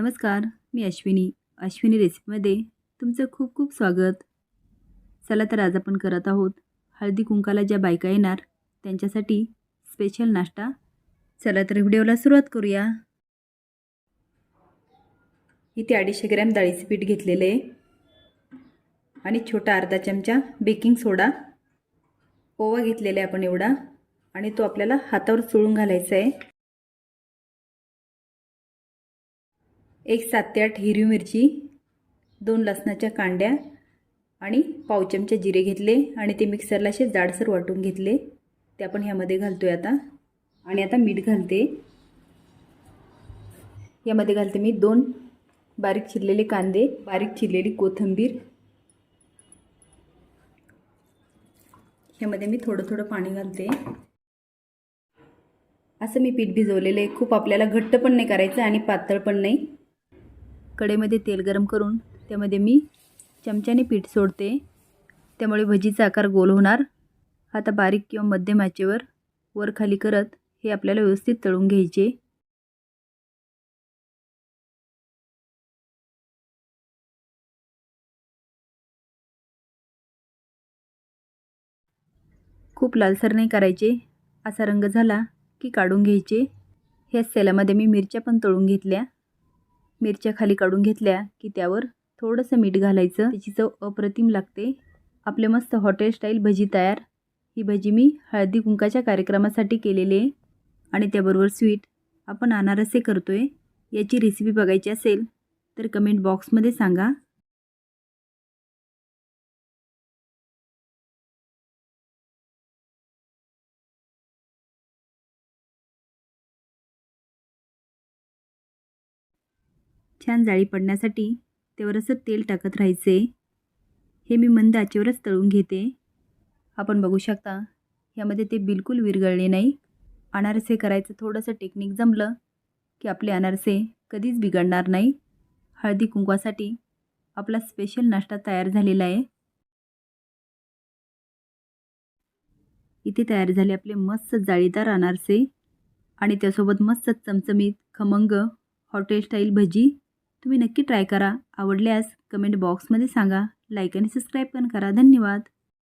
नमस्कार मी अश्विनी. अश्विनी रेसिपीमध्ये तुमचं खूप खूप स्वागत. चला तर आज आपण करत आहोत हळदी कुंकाला ज्या बायका येणार त्यांच्यासाठी स्पेशल नाश्ता. चला तर व्हिडिओला सुरुवात करूया. इथे अडीचशे ग्रॅम डाळीचे पीठ घेतलेले आहे. आणि छोटा अर्धा चमचा बेकिंग सोडा. ओवा घेतलेला आहे आपण एवढा. आणि तो आपल्याला हातावर चोळून घालायचा आहे. एक सात ते आठ हिरवी मिरची दोन लसणाच्या कांड्या आणि पाव चमचे जिरे घेतले आणि ते मिक्सरला असे जाडसर वाटून घेतले. ते आपण ह्यामध्ये घालतो आहे आता. आणि आता मीठ घालते. यामध्ये घालते मी दोन बारीक चिरलेले कांदे बारीक चिरलेली कोथिंबीर. ह्यामध्ये मी थोडं थोडं पाणी घालते. असं मी पीठ भिजवलेलं आहे. खूप आपल्याला घट्ट पण नाही करायचं आणि पातळ पण नाही. कडेमध्ये तेल गरम करून त्यामध्ये मी चमच्याने पीठ सोडते. त्यामुळे भजीचा आकार गोल होणार. आता बारीक किंवा मध्यम आचेवर वर खाली करत हे आपल्याला व्यवस्थित तळून घ्यायचे. खूप लालसर नाही करायचे. असा रंग झाला की काढून घ्यायचे. ह्याच तेलामध्ये मी मिरच्या पण तळून घेतल्या. मिरच्या खाली काढून घेतल्या की त्यावर थोडंसं मीठ घालायचं. त्याची चव अप्रतिम लागते. आपले मस्त हॉटेल स्टाईल भजी तयार. ही भजी मी हळदी कुंकाच्या कार्यक्रमासाठी केलेली आहे. आणि त्याबरोबर स्वीट आपण अनारसे करतो आहे याची रेसिपी बघायची असेल तर कमेंट बॉक्समध्ये सांगा. छान जाळी पडण्यासाठी त्यावर असं तेल टाकत राहायचे. हे मी मंद आचेवरच तळून घेते. आपण बघू शकता ह्यामध्ये ते बिलकुल विरघळले नाही. अनारसे करायचं थोडंसं टेक्निक जमलं की आपले अनारसे कधीच बिघडणार नाही. हळदी कुंकवासाठी आपला स्पेशल नाश्ता तयार झालेला आहे. इथे तयार झाले आपले मस्त जाळीदार अनारसे आणि त्यासोबत मस्त चमचमीत खमंग हॉटेल स्टाईल भजी. तुम्ही नक्की ट्राय करा. आवडल्यास कमेंट बॉक्समध्ये सांगा. लाईक आणि सबस्क्राईब पण करा. धन्यवाद.